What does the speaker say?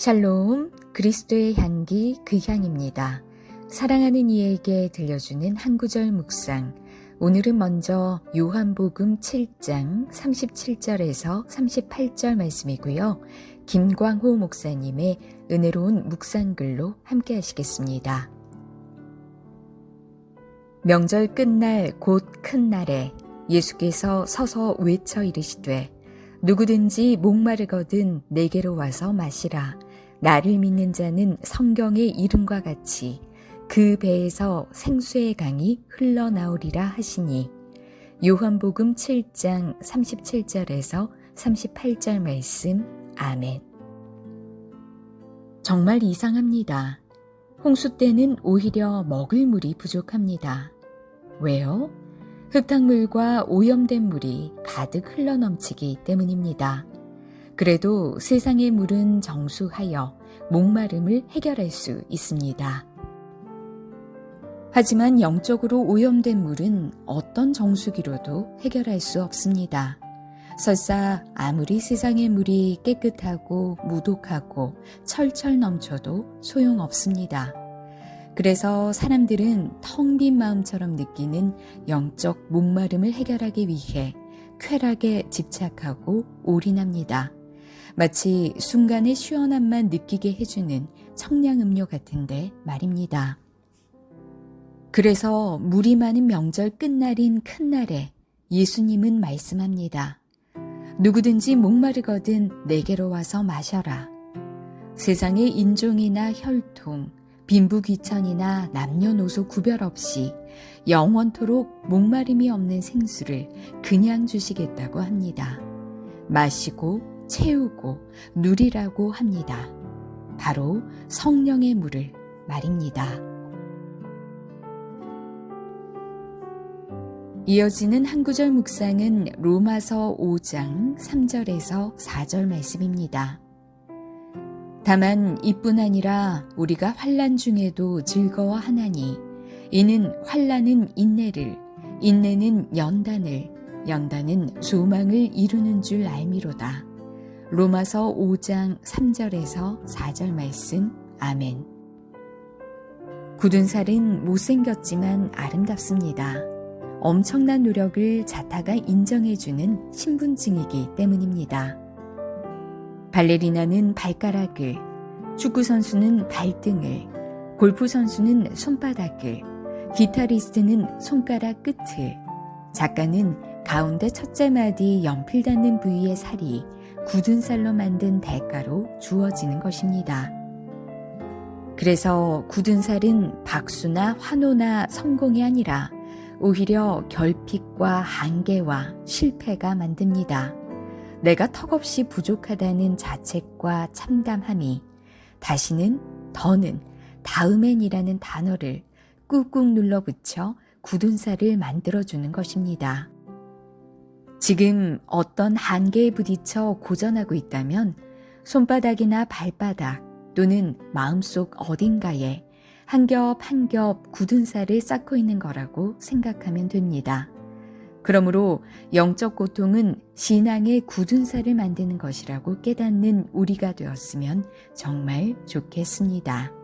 샬롬, 그리스도의 향기 그 향입니다. 사랑하는 이에게 들려주는 한 구절 묵상. 오늘은 먼저 요한복음 7장 37절에서 38절 말씀이고요. 김광호 목사님의 은혜로운 묵상글로 함께 하시겠습니다. 명절 끝날 곧 큰 날에 예수께서 서서 외쳐 이르시되 누구든지 목마르거든 내게로 와서 마시라. 나를 믿는 자는 성경의 이름과 같이 그 배에서 생수의 강이 흘러나오리라 하시니 요한복음 7장 37절에서 38절 말씀 아멘. 정말 이상합니다. 홍수 때는 오히려 먹을 물이 부족합니다. 왜요? 흙탕물과 오염된 물이 가득 흘러넘치기 때문입니다. 그래도 세상의 물은 정수하여 목마름을 해결할 수 있습니다. 하지만 영적으로 오염된 물은 어떤 정수기로도 해결할 수 없습니다. 설사 아무리 세상의 물이 깨끗하고 무독하고 철철 넘쳐도 소용없습니다. 그래서 사람들은 텅 빈 마음처럼 느끼는 영적 목마름을 해결하기 위해 쾌락에 집착하고 올인합니다. 마치 순간의 시원함만 느끼게 해주는 청량음료 같은데 말입니다. 그래서 물이 많은 명절 끝날인 큰 날에 예수님은 말씀합니다. 누구든지 목마르거든 내게로 와서 마셔라. 세상의 인종이나 혈통, 빈부귀천이나 남녀노소 구별 없이 영원토록 목마름이 없는 생수를 그냥 주시겠다고 합니다. 마시고 채우고 누리라고 합니다. 바로 성령의 물을 말입니다. 이어지는 한 구절 묵상은 로마서 5장 3절에서 4절 말씀입니다. 다만 이뿐 아니라 우리가 환란 중에도 즐거워하나니 이는 환란은 인내를 인내는 연단을 연단은 소망을 이루는 줄 알미로다. 로마서 5장 3절에서 4절 말씀 아멘. 굳은 살은 못생겼지만 아름답습니다. 엄청난 노력을 자타가 인정해주는 신분증이기 때문입니다. 발레리나는 발가락을, 축구선수는 발등을, 골프선수는 손바닥을, 기타리스트는 손가락 끝을, 작가는 가운데 첫째 마디 연필 닿는 부위의 살이 굳은 살로 만든 대가로 주어지는 것입니다. 그래서 굳은 살은 박수나 환호나 성공이 아니라 오히려 결핍과 한계와 실패가 만듭니다. 내가 턱없이 부족하다는 자책과 참담함이 다시는 더는 다음엔이라는 단어를 꾹꾹 눌러붙여 굳은 살을 만들어주는 것입니다. 지금 어떤 한계에 부딪혀 고전하고 있다면 손바닥이나 발바닥 또는 마음속 어딘가에 한 겹 한 겹 굳은 살을 쌓고 있는 거라고 생각하면 됩니다. 그러므로 영적 고통은 신앙의 굳은 살을 만드는 것이라고 깨닫는 우리가 되었으면 정말 좋겠습니다.